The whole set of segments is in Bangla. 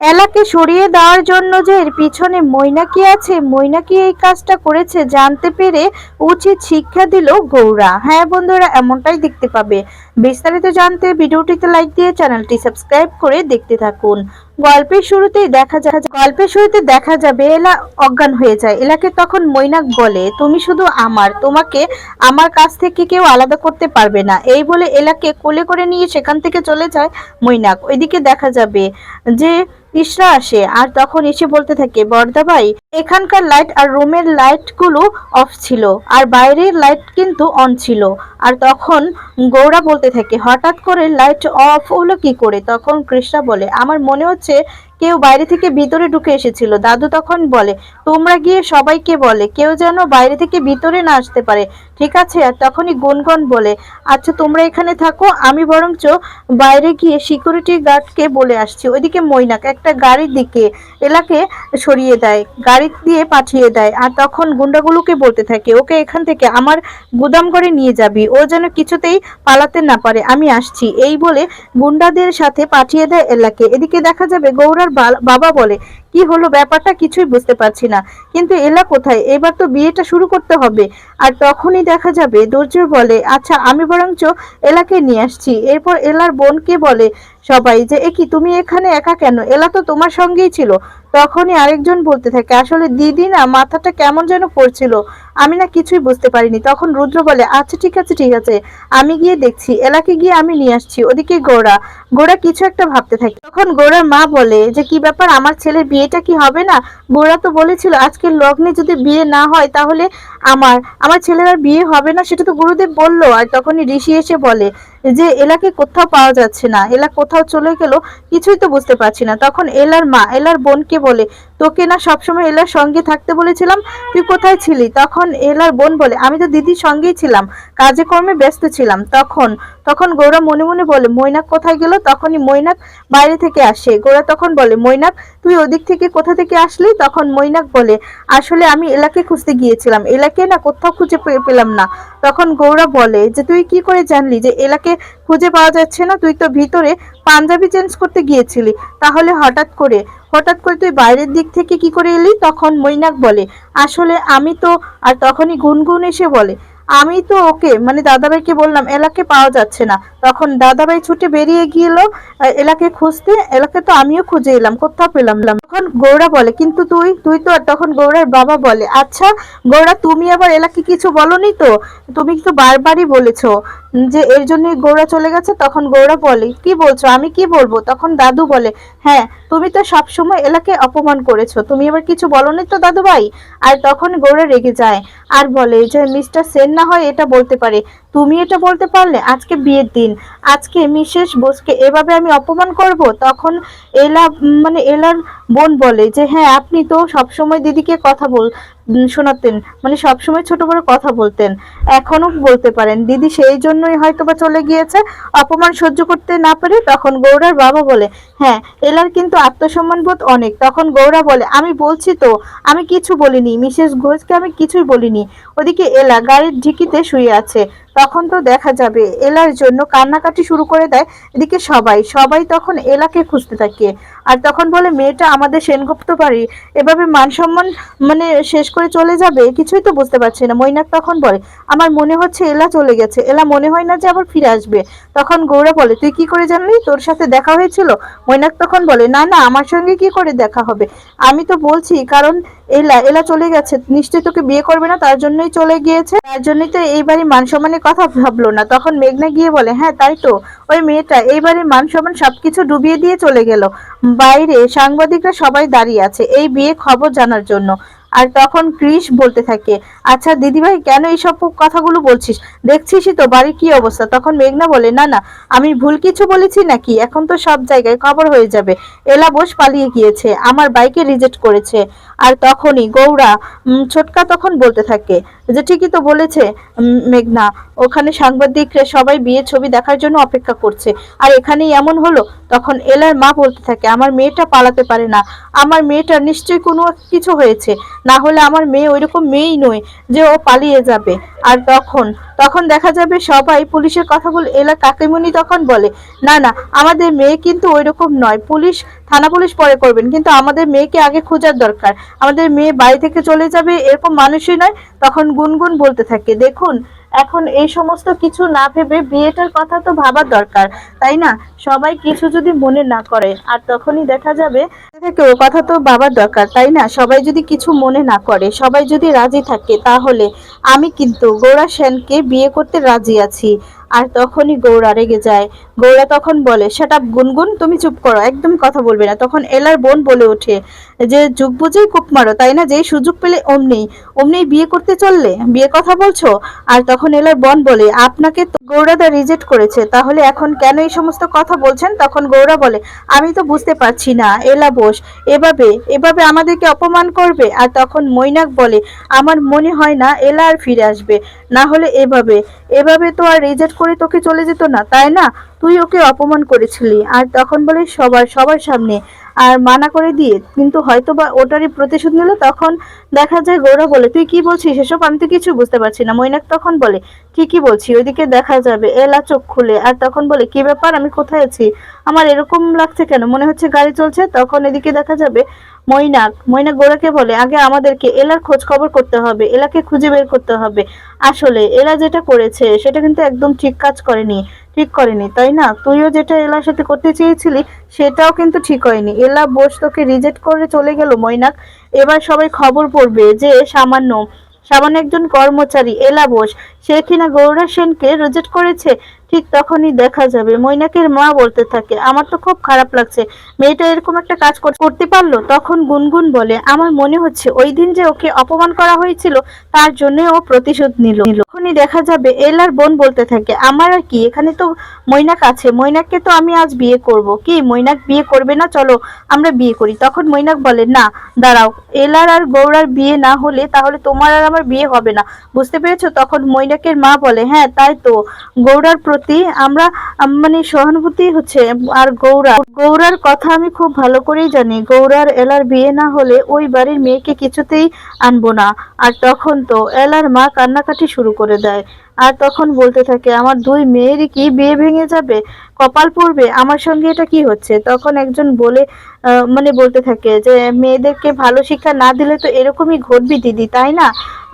এলাকে সরিয়ে দেওয়ার জন্য যে এর পিছনে মৈনাকি আছে, মৈনাকি এই কাজটা করেছে, জানতে পেরে উচিত শিক্ষা দিল গৌরা। হ্যাঁ বন্ধুরা, এমনটাই দেখতে পাবে। বিস্তারিত জানতে ভিডিওটিতে লাইক দিয়ে চ্যানেলটি সাবস্ক্রাইব করে দেখতে থাকুন। গল্পের শুরুতেই দেখা যায় গল্পের শুরুতে দেখা যাবে, এলা অজ্ঞান হয়ে যায়। এলাকে তখন মৈনাক বলে, তুমি শুধু আমার, তোমাকে আমার কাছ থেকে কেউ আলাদা করতে পারবে না। এই বলে এলাকে কোলে করে নিয়ে সেখান থেকে চলে যায় মৈনাক। ওইদিকে দেখা যাবে যে ইশরা আসে আর তখন এসে বলতে থাকে বর্দা ভাই, এখানকার লাইট আর রুমের লাইটগুলো অফ ছিল আর বাইরের লাইট কিন্তু অন ছিল। আর তখন গৌরা বলতে থাকে, হঠাৎ করে লাইট অফ হলো কি করে? তখন কৃষ্ণা বলে, আমার মনে হচ্ছে কেউ বাইরে থেকে ভিতরে ঢুকে এসেছিল। দাদু তখন বলে, তোমরা গিয়ে সবাইকে বলে, কেউ যেন বাইরে থেকে ভিতরে না আসতে পারে। ঠিক আছে? আর তখনই গুনগুন বলে আচ্ছা তোমরা এখানে থাকো, আমি বরঞ্চ বাইরে গিয়ে সিকিউরিটি গার্ডকে বলে আসছি। ওইদিকে মৈনাক একটা গাড়ির দিকে, এলাকে সরিয়ে দেয়, গাড়ি দিয়ে পাঠিয়ে দেয়। আর তখন গুন্ডাগুলোকে বলতে থাকে, ওকে এখান থেকে আমার গুদাম ঘরে নিয়ে যাবি। ও যেন কিছুতেই পালাতে না পারে। আমি আসছি। এই বলে গুন্ডাদের সাথে পাঠিয়ে দেয় এলাকে। এদিকে দেখা যাবে গৌরার বা- বাবা বলে কি হলো ব্যাপারটা কিছুই বুঝতে পারছি না। কিন্তু এলা কোথায়? এবার তো বিয়েটা শুরু করতে হবে। আর তখনই দেখা যাবে দুর্জয় বলে আচ্ছা আমি বরঞ্চ এলাকে নিয়ে আসছি। এরপর এলার বোনকে বলে, সবাই, যে, এ কি, তুমি এখানে একা কেন? এলা তো তোমার সঙ্গেই ছিল। তখনই আরেকজন বলতে থাকে, আসলে দিদি না, মাথাটা কেমন যেন পড়ছিল। আমি না কিছুই বুঝতে পারিনি। তখন রুদ্র বলে আচ্ছা ঠিক আছে ঠিক আছে, আমি গিয়ে দেখছি। এলাকে গিয়ে আমি নিয়ে আসছি। ওদিকে গোড়া গোড়া কিছু একটা ভাবতে থাকে। তখন গোড়ার মা বলে, যে, কি ব্যাপার? আমার ছেলের বিয়েটা কি হবে না? গোড়া তো বলেছিল, আজকের লগ্নে যদি বিয়ে না হয় তাহলে আমার আমার ছেলের আর বিয়ে হবে না, সেটা তো গুরুদেব বলল। আর তখনই ঋষি এসে বলে যে, এলাকে কোথাও পাওয়া যাচ্ছে না, এলা কোথাও চলে গেল, কিছুই তো বুঝতে পারছি না। তখন এলার মা, এলার বোনকে বলে, তোকে না সবসময় এলার সঙ্গে থাকতে বলেছিলাম, তুই কোথায় ছিলি? তখন এলার বোন বলে, আমি তো দিদির সঙ্গেই ছিলাম, কাজে কর্মে ব্যস্ত ছিলাম। তখন তখন গৌরা মনে মনে বলে, মৈনাক কোথায় গেল? তখনই মৈনাক বাইরে থেকে আসে। গোরা তখন বলে, মৈনাক, তুই ওদিক থেকে কোথা থেকে আসলি? তখন মৈনাক বলে, আসলে আমি এলাকে খুঁজতে গিয়েছিলাম। এলাকে না কোথাও খুঁজে পেলাম না। তখন গৌরা বলে, যে তুই কি করে জানলি যে এলাকে খুঁজে পাওয়া যাচ্ছে না? তুই তো ভিতরে পাঞ্জাবি চেঞ্জ করতে গিয়েছিলি। তাহলে হঠাৎ করে হঠাৎ করে তুই বাইরের দিক থেকে কি করে এলি? তখন মৈনাক বলে, আসলে আমি তো আর তখনই গুনগুন এসে বলে আমি তো ওকে মানে দাদাভাইকে বললাম, এলাকে পাওয়া যাচ্ছে না। তখন দাদাভাই ছুটে বেরিয়ে গিয়েল এলাকে খুঁজতে। এলাকে তো আমিও খুঁজে এলাম, কোথাও পেলাম। তখন গৌরা বলে, কিন্তু তুই তুই তো আর তখন গৌরার বাবা বলে। আচ্ছা গৌরা তুমি আবার এলাকে কিছু বলনি তো? তুমি তো বারবারই বলেছ। যে এর জন্যই গৌরা চলে গেছে, তখন গৌরা বলে, কি বলছো? আমি কি বলব? তখন দাদু বলে হ্যাঁ তুমি তো সবসময় এলাকে অপমান করেছ। তুমি এবার কিছু বলনি তো দাদু ভাই আর তখন গৌরা রেগে যায় আর বলে, যে মিস্টার সেন না হয় এটা বলতে পারে। তুমি এটা বলতে পারলে আজকে বিয়ের দিন। আজকে মিসেস বোসকে এভাবে আমি অপমান করব? তখন এলা মানে এলার বোন বলে যে হ্যাঁ আপনি তো সবসময় দিদিকে কথা বল শোনাতেন। মানে সবসময় ছোট বড় কথা বলতেন। এখনও বলতে পারেন, দিদি সেই জন্যই হয়তো বা চলে গিয়েছে। অপমান সহ্য করতে না পারে তখন গৌরার বাবা বলে হ্যাঁ এলার কিন্তু আত্মসম্মান বোধ অনেক। তখন গৌরা বলে, আমি বলছি তো, আমি কিছু বলিনি। মিসেস ঘোষকে আমি কিছুই বলিনি। ওদিকে এলা গাড়ির ঢিকিতে শুয়ে আছে। তখন তো দেখা যাবে, এলার জন্য কান্নাকাটি শুরু করে দেয় এদিকে সবাই সবাই তখন এলাকে খুঁজতে থাকে। আর তখন বলে, মেয়েটা আমাদের সেনগুপ্ত বাড়ি, এভাবে মান সম্মান মানে শেষ করে চলে যাবে? কিছুই তো বুঝতে পারছি না। মৈনাক তখন বলে, আমার মনে হচ্ছে এলা চলে গেছে। এলা মনে হয় না যে আবার ফিরে আসবে। তখন গৌরা বলে, তুই কি করে জানলি? তোর সাথে দেখা হয়েছিল? মৈনাক তখন বলে, না না, আমার সঙ্গে কি করে দেখা হবে? আমি তো বলছি, কারণ এলা এলা চলে গেছে। নিশ্চয়ই তোকে বিয়ে করবে না, তার জন্যই চলে গিয়েছে। তার জন্যই তো এইবারই মান সম্মানের কথা ভাবলো না। তখন মেঘনা গিয়ে বলে হ্যাঁ তাই তো। ওই মেয়েটা এইবারে মান সম্মান সবকিছু ডুবিয়ে দিয়ে চলে গেল। বাইরে সাংবাদিকরা সবাই দাঁড়িয়ে আছে। এই বিয়ে খবর জানার জন্য। আর তখন ক্রিস বলতে থাকে আচ্ছা দিদিভাই, কেন এইসব কথাগুলো বলছিস? দেখছিসই তো বাড়ির কি অবস্থা? তখন মেঘনা বলে, না না, আমি ভুল কিছু বলেছি নাকি? এখন তো সব জায়গায় খবর হয়ে যাবে। এলা বোস পালিয়ে গিয়েছে। আমার বাইকে রিজেক্ট করেছে। আর তখনই গৌরা ছোটকা তখন বলতে থাকে যে ঠিকই তো বলেছে মেঘনা। ওখানে সাংবাদিকরা সবাই বিয়ের ছবি দেখার জন্য অপেক্ষা করছে। আর এখানেই এমন হলো, তখন এলার মা বলতে থাকে, আমার মেয়েটা পালাতে পারে না। আমার মেয়েটা নিশ্চয়ই কোনো কিছু হয়েছে। না হলে আমার মেয়ে ওইরকম মেয়েই নয় যে ও পালিয়ে যাবে। আর তখন? তখন দেখা যাবে সবাই পুলিশের কথা বলে, এলা কাকিমুনি তখন বলে, না না, আমাদের মেয়ে কিন্তু ওই রকম নয়। পুলিশ, থানা পুলিশ পরে করবেন, কিন্তু আমাদের মেয়েকে আগে খোঁজার দরকার। আমাদের মেয়ে বাড়ি থেকে চলে যাবে, এরকম মানুষই নয়। তখন গুনগুন বলতে থাকে, দেখুন এখন এই সমস্ত কিছু না ভেবে বিয়েটার কথা তো ভাবার দরকার, তাই না? সবাই কিছু যদি মনে না করে, আর তখনই দেখা যাবে কেউ ও কথা তো ভাবার দরকার, তাই না? সবাই যদি কিছু মনে না করে, সবাই যদি রাজি থাকে, তাহলে আমি কিন্তু গৌরা সেনকে বিয়ে করতে রাজি আছি। আর তখনই গৌরা রেগে যায়। গৌরা তখন বলে সেটা গুনগুন, তুমি চুপ করো একদম কথা বলবে না। তখন এলার বোন বলে ওঠে, যে যুগ বুঝেই কূপ মারো, তাই না? যেই সুযোগ পেলে অমনি অমনি বিয়ে করতে চললে বিয়ে কথা বলছো? আর তখন এলার বোন বলে, আপনাকে তো গৌরাদা রিজেক্ট করেছে, তাহলে এখন কেন এই সমস্ত কথা বলছেন? তখন গৌরা বলে, আমি তো বুঝতে পারছি না, এলা বোস, এভাবে এভাবে আমাদেরকে অপমান করবে? আর তখন মৈনাক বলে, আমার মনে হয় না, এলা আর ফিরে আসবে। না হলে এভাবে এভাবে তো আর রিজেক্ট করে তোকে চলে যেত না, তাই না? তুই ওকে অপমান করেছিলি, আর তখন বলে সবার সবার সামনে, আর মানা করে দিয়ে। কিন্তু হয়তো বা ওটারই প্রতিশোধ নিল, তখন দেখা যায় গৌরা বলে, তুই কি বলছিস এসব? আমি তো কিছু বুঝতে পারছি না। মৈনাক তখন বলে ঠিকই বলছি? ওইদিকে দেখা যাবে, এলা চোখ খুলে। আর তখন বলে, কি ব্যাপার? আমি কোথায় আছি? আমার এরকম লাগছে কেন? মনে হচ্ছে গাড়ি চলছে? তখন এদিকে দেখা যাবে মৈনাক মৈনাক গোড়াকে বলে, আগে আমাদেরকে এলার খোঁজ খবর করতে হবে, এলাকে খুঁজে বের করতে হবে। আসলে এলা যেটা করেছে, সেটা কিন্তু একদম ঠিক কাজ করেনি। ঠিক করেনি, তাই না? তুইও যেটা এলার সাথে করতে চেয়েছিলি, সেটাও কিন্তু ঠিক হয়নি। এলা বোস তোকে রিজেক্ট করে চলে গেল, মৈনাক। এবার সবাই খবর পড়বে যে সামান্য সামান্য একজন কর্মচারী, এলা বোস, সে কিনা গৌরা সেনকে রিজেক্ট করেছে? ঠিক তখনই দেখা যাবে। মৈনাকের মা বলতে থাকে, আমার তো খুব খারাপ লাগছে। মেয়েটা এরকম একটা কাজ করতে পারল? তখন গুনগুন বলে, আমার মনে হচ্ছে ওই দিন যে ওকে অপমান করা হয়েছিল, তার জন্য ও প্রতিশোধ নিল। তখনই দেখা যাবে এলার বোন বলতে থাকে, আমার আর কি, এখানে তো মৈনাক আছে। মৈনাককে তো আমি আজ বিয়ে করব। কি, মৈনাক বিয়ে করবে না? চলো, আমরা বিয়ে করি। তখন মৈনাক বলে, না, দাঁড়াও এলার আর গৌরার বিয়ে না হলে তাহলে তোমার আর আমার বিয়ে হবে না। বুঝতে পেরেছ? তখন মৈনাকের মা বলে হ্যাঁ তাই তো। গৌরার প্রতি আমরা মানে সহানুভূতি হচ্ছে, আর গৌরা। গৌরার কথা আমি খুব ভালো করেই জানি। গৌরার এলার বিয়ে না হলে ওই বাড়ির মেয়েকে কিছুতেই আনব না। আর তখন তো এলার মা কান্নাকাটি শুরু করে দেয়। আর তখন বলতে থাকে, আমার দুই মেয়েরই কি বিয়ে ভেঙে যাবে? কপাল পড়বে? আমার সঙ্গে এটা কি হচ্ছে? তখন একজন বলে মানে বলতে থাকে যে, মেয়েদেরকে ভালো শিক্ষা না দিলে তো এরকমই ঘটবি দিদি, তাই না?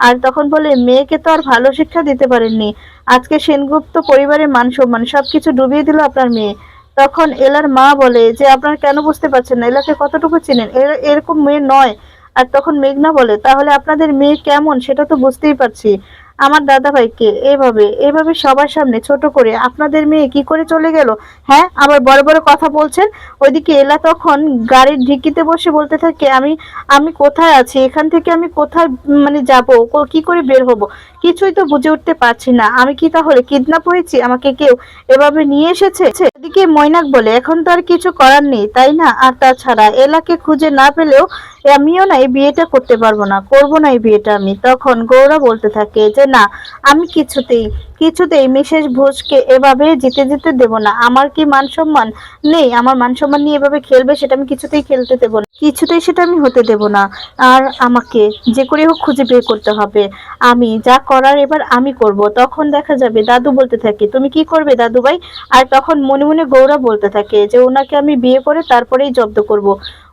আর তখন বলে, মেয়েকে তো আর ভালো শিক্ষা দিতে পারেননি। আজকে সেনগুপ্ত পরিবারের মান সম্মান সবকিছু ডুবিয়ে দিল আপনার মেয়ে। তখন এলার মা বলে যে, আপনার কেন বুঝতে পারছেন না? এলাকে কতটুকু চিনেন? এরা এরকম মেয়ে নয়। আর তখন মেঘনা বলে, তাহলে আপনাদের মেয়ে কেমন? সেটা তো বুঝতেই পারছি। আমার দাদা ভাইকে এভাবে এভাবে সবার সামনে ছোট করে আপনাদের মেয়ে কি করে চলে গেল? হ্যাঁ আবার বড় বড় কথা বলছেন, ওইদিকে এলা তখন গাড়ির ঢিকিতে বসে বলতে থাকে, আমি আমি কোথায় আছি? এখান থেকে আমি কোথায় মানে যাব? কি করে বের হব? কিছুই তো বুঝে উঠতে পারছি না, আমি কি তাহলে কিডন্যাপ হয়েছি? আমাকে কেউ এভাবে নিয়ে এসেছে? এদিকে মৈনাক বলে, এখন তো আর কিছু করার নেই, তাই না? আর তাছাড়া এলাকে খুঁজে না পেলেও আমিও না এই বিয়েটা করতে পারব না, করব না এই বিয়েটা আমি। তখন গৌরা বলতে থাকে, যে না, আমি কিছুতেই কিছুতেই মিসেস ঘোষকে এভাবে জিতে জিতে দেব না। আমার কি মান সম্মান নেই? আমার মান সম্মান নিয়ে এভাবে খেলবে, সেটা আমি কিছুতেই খেলতে দেবো না। কিছুতেই সেটা আমি হতে দেব না। আর আমাকে যে করে হোক খুঁজে বের করতে হবে। আমি যা করার এবার আমি করব। তখন দেখা যাবে, দাদু বলতে থাকে, তুমি কি করবে দাদু ভাই আর তখন মনে মনে গৌরা বলতে থাকে যে, ওনাকে আমি বিয়ে করে তারপরেই জব্দ করব।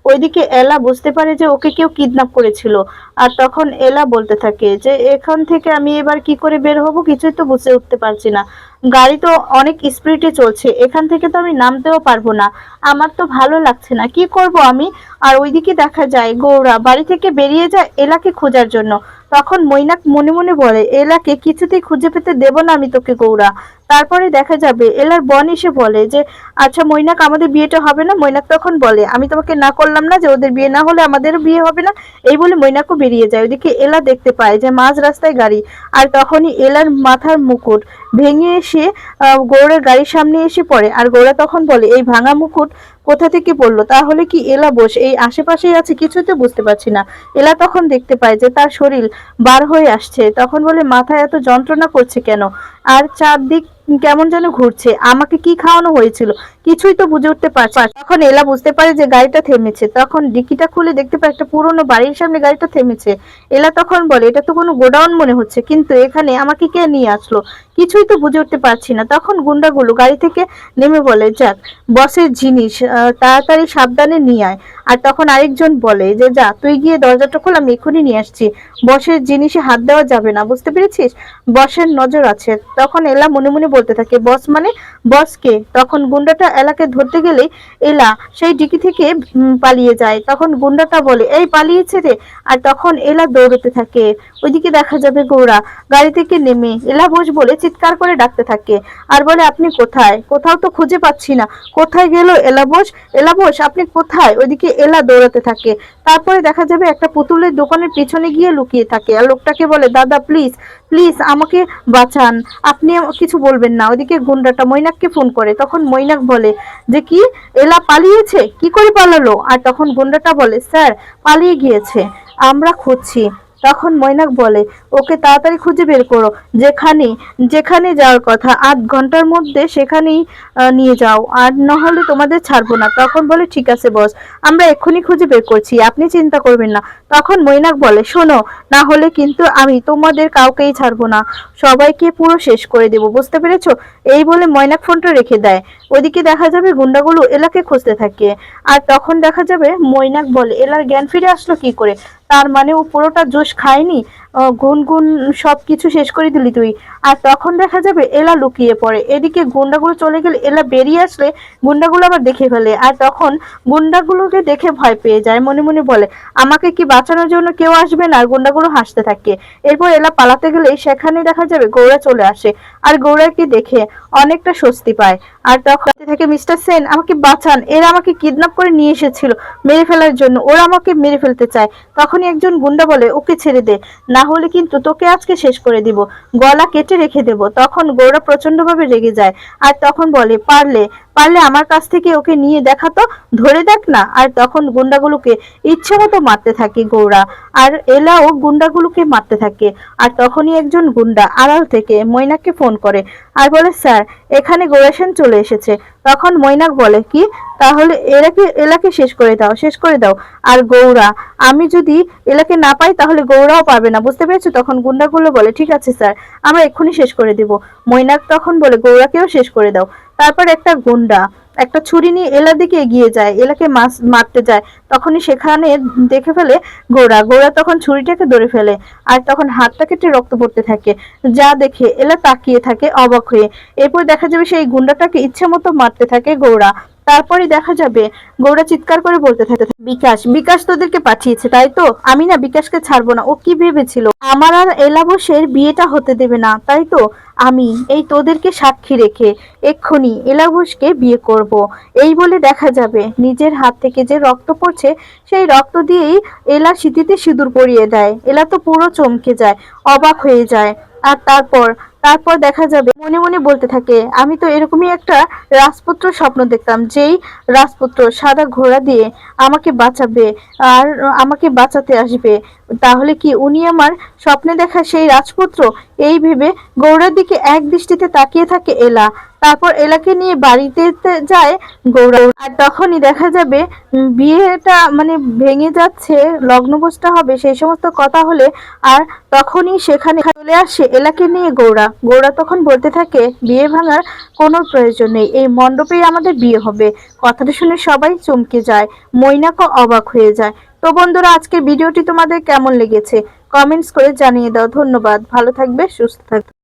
ওইদিকে এলা বুঝতে পারে যে ওকে কেউ কিডন্যাপ করেছিল। আর তখন এলা বলতে থাকে যে, এখান থেকে আমি এবার কি করে বের হব? কিছুই তো বুঝে উঠতে পারছি না। গাড়ি তো অনেক স্পিডে চলছে। এখান থেকে তো আমি নামতেও পারব না। আমার তো ভালো লাগছে না। কি করব আমি? আর ওইদিকে দেখা যায় গৌরা বাড়ি থেকে বেরিয়ে যায় এলাকে খোঁজার জন্য। তখন মৈনাক মনে মনে বলে, এলাকে কিছুতেই খুঁজে পেতে দেব না আমি তোকে গৌরা। তারপরে দেখা যাবে এলার বন এসে বলে যে আচ্ছা মৈনাক, আমাদের বিয়েটা হবে না? মৈনাক তখন বলে, আমি তোমাকে না করলাম না যে ওদের বিয়ে না হলে আমাদেরও বিয়ে হবে না? এই বলে মৈনাকও বেরিয়ে যায়। ওদিকে এলা দেখতে পায় যে মাঝ রাস্তায় গাড়ি আর তখনই এলার মাথার মুকুট ভেঙে এসে গৌড়ের গাড়ির সামনে এসে পড়ে। আর গৌরা তখন বলে, এই ভাঙা মুকুট কোথা থেকে পড়ল? তাহলে কি এলা বোস? এই আশেপাশেই আছে? কিছুতে বুঝতে পারছি না। এলা তখন দেখতে পায় যে তার শরীর বার হয়ে আসছে। তখন বলে, মাথায় এত যন্ত্রণা করছে কেন? আর চারদিক কেমন যেন ঘুরছে। আমাকে কি খাওয়ানো হয়েছিল? কিছুই তো বুঝে উঠতে পারছে। তখন এলা বুঝতে পারে যে গাড়িটা থেমেছে। তখন ডিকিটা খুলে দেখতে পায় একটা পুরোনো বাড়ির সামনে গাড়িটা থেমেছে। এলা তখন বলে, এটা তো কোনো গোডাউন মনে হচ্ছে, কিন্তু এখানে আমাকে কে নিয়ে আসলো? কিছুই তো বুঝে উঠতে পারছি না। তখন গুন্ডাগুলো গাড়ি থেকে নেমে বলে, যাক, বসের জিনিস তাড়াতাড়ি সাবধানে নিয়ে আয়। আর তখন আরেকজন বলে যে, যা, তুই গিয়ে দরজাটা খোল, আমি এখনই নিয়ে আসছি। বসের জিনিসে হাত দেওয়া যাবে না, বুঝতে পেরেছিস? বসের নজর আছে। তখন এলা মনে মনে বলতে থাকে, বস মানে বসকে তখন গুন্ডাটা এলাকে ধরতে গেলেই এলা সেই ডিকি থেকে পালিয়ে যায়। তখন গুন্ডাটা বলে, এই, পালিয়েছে রে। আর তখন এলা দৌড়তে থাকে। ওইদিকে দেখা যাবে গৌরা গাড়ি থেকে নেমে এলা বোস বলে চিৎকার করে ডাকতে থাকে। আর বলে, আপনি কোথায়? কোথাও তো খুঁজে পাচ্ছি না। কোথায় গেল এলা বোস এলা বোস আপনি কোথায়? ওইদিকে এলা দৌড়াতে থাকে। তারপরে দেখা যাবে একটা পুতুলের দোকানের পিছনে গিয়ে লুকিয়ে থাকে। আর লোকটাকে বলে, দাদা প্লিজ প্লিজ আমাকে বাঁচান। আপনি কিছু বলবেন না। ওইদিকে গুন্ডাটা মৈনাককে ফোন করে। তখন মৈনাক বলে, যে কি? এলা পালিয়েছে? কি করে পালালো? আর তখন গুন্ডাটা বলে, স্যার, পালিয়ে গিয়েছে। আমরা খুঁজছি। তখন মৈনাক বলে, ওকে তাড়াতাড়ি খুঁজে বের করো। যেখানে যেখানে যাওয়ার কথা। আধ ঘণ্টার মধ্যে সেখানেই নিয়ে যাও। আর নাহলে তোমাদের ছাড়বো না। তখন বলে, ঠিক আছে, বস। আমরা এক্ষুনি খুঁজে বের করছি। আপনি চিন্তা করবেন না। তখন মৈনাক বলে, শোনো, না হলে কিন্তু আমি তোমাদের কাউকেই ছাড়বো না। সবাইকে পুরো শেষ করে দেবো। বুঝতে পেরেছ? এই বলে ময়নাক ফোনটা রেখে দেয়। ওইদিকে দেখা যাবে গুন্ডাগুলো এলাকে খুঁজতে থাকে। আর তখন দেখা যাবে মৈনাক বলে, এলার জ্ঞান ফিরে আসলো কি করে? তার মানে ও পুরোটা জোশ খায়নি। গুনগুন সব কিছু শেষ করে দিলি তুই। আর তখন দেখা যাবে এলা লুকিয়ে পড়ে। এদিকে গুন্ডাগুলো চলে গেলে এলা বেরিয়ে আসলে গুন্ডাগুলো আবার দেখে ফেলে। আর তখন গুন্ডাগুলোকে দেখে ভয় পেয়ে যায়। মনে মনে বলে, আমাকে কি বাঁচানোর জন্য কেউ আসবে না? আর গুন্ডাগুলো হাসতে থাকে। এরপর এলা পালাতে গেলে সেখানে দেখা যাবে গৌরা চলে আসে। আর গৌরাকে দেখে অনেকটা স্বস্তি পায়। আর তখন থেকে, মিস্টার সেন, আমাকে বাঁচান। এরা আমাকে কিডন্যাপ করে নিয়ে এসেছিল মেরে ফেলার জন্য। ওরা আমাকে মেরে ফেলতে চায়। তখনই একজন গুন্ডা বলে, ওকে ছেড়ে দে। না হলে কিন্তু তোকে আজকে শেষ করে দিব। গলা কেটে রেখে দেব। তখন গৌরা প্রচন্ডভাবে রেগে যায়। আর তখন বলে, পারলে পারলে আমার কাছ থেকে ওকে নিয়ে দেখাতো ধরে দেখ না। আর তখন গুন্ডাগুলোকে ইচ্ছে মতো মারতে থাকে গৌরা। আর এলাও গুন্ডাগুলোকে মারতে থাকে। আর তখনই একজন গুন্ডা আড়াল থেকে মৈনাককে ফোন করে। আর বলে, স্যার, এখানে গৌরা সেন চলে এসেছে। তখন মৈনাক বলে, কি? তাহলে এলাকে এলাকে শেষ করে দাও, শেষ করে দাও। আর গৌরা, আমি যদি এলাকে না পাই তাহলে গৌরাও পাবে না, বুঝতে পেরেছ? তখন গুন্ডাগুলো বলে, ঠিক আছে, স্যার, আমরা এক্ষুনি শেষ করে দিব। মৈনাক তখন বলে, গৌরাকেও শেষ করে দাও। তারপর একটা গুন্ডা, একটা ছুরি নিয়ে এলার দিকে এগিয়ে যায়, এলাকে মাছ মারতে যায়। তখনই সেখানে দেখে ফেলে গোড়া গোড়া তখন ছুরিটাকে ধরে ফেলে আর তখন হাতটা কেটে রক্ত পড়তে থাকে। যা দেখে এলা তাকিয়ে থাকে অবাক হয়ে। এরপর দেখা যাবে সেই গুন্ডাটাকে ইচ্ছে মতো মারতে থাকে গৌড়া তারপরে দেখা যাবে। গৌড়া চিৎকার করে বলতে থাকে বিকাশ বিকাশ তোদেরকে পাঠিয়েছে, তাই তো? আমি না বিকাশকে ছাড়বো না। ও কি ভেবেছিল? আমার আর এলাবসের বিয়েটা হতে দেবে না, তাই তো? আমি এই তোদেরকে সাক্ষী রেখে এক্ষুনি এলাবসকে বিয়ে করব। এই বলে দেখা যাবে, নিজের হাত থেকে যে রক্ত পড়ছে, সেই রক্ত দিয়েই এলা স্মৃতিতে সিঁদুর পরিয়ে দেয়। এলা তো পুরো চমকে যায়, অবাক হয়ে যায়। আর তারপর তারপর দেখা যাবে মনে মনে বলতে থাকে, আমি তো এরকমই একটা রাজপুত্র স্বপ্ন দেখতাম, যেই রাজপুত্র সাদা ঘোড়া দিয়ে আমাকে বাঁচাবে আর আমাকে বাঁচাতে আসবে। তাহলে কি উনি আমার স্বপ্নে দেখা সেই রাজপুত্র? এই ভেবে গৌড়ার দিকে এক দৃষ্টিতে তাকিয়ে থাকে এলা। তারপর এলাকে নিয়ে বাড়িতে যায় গৌরা আর তখনই দেখা যাবে বিয়েটা মানে ভেঙে যাচ্ছে, লগ্নভোজটা হবে, সেই সমস্ত কথা হলে আর তখনই সেখানে চলে আসে এলাকে নিয়ে গৌরা গৌরা তখন বলতে থাকে, বিয়ে ভাঙার কোনো প্রয়োজন নেই। এই মণ্ডপেই আমাদের বিয়ে হবে। কথাটা শুনে সবাই চমকে যায়। মৈনাকও অবাক হয়ে যায়। তো বন্ধুরা আজকে ভিডিওটি তোমাদের কেমন লেগেছে? কমেন্টস করে জানিয়ে দাও। ধন্যবাদ। ভালো থাকবে, সুস্থ থাকবে।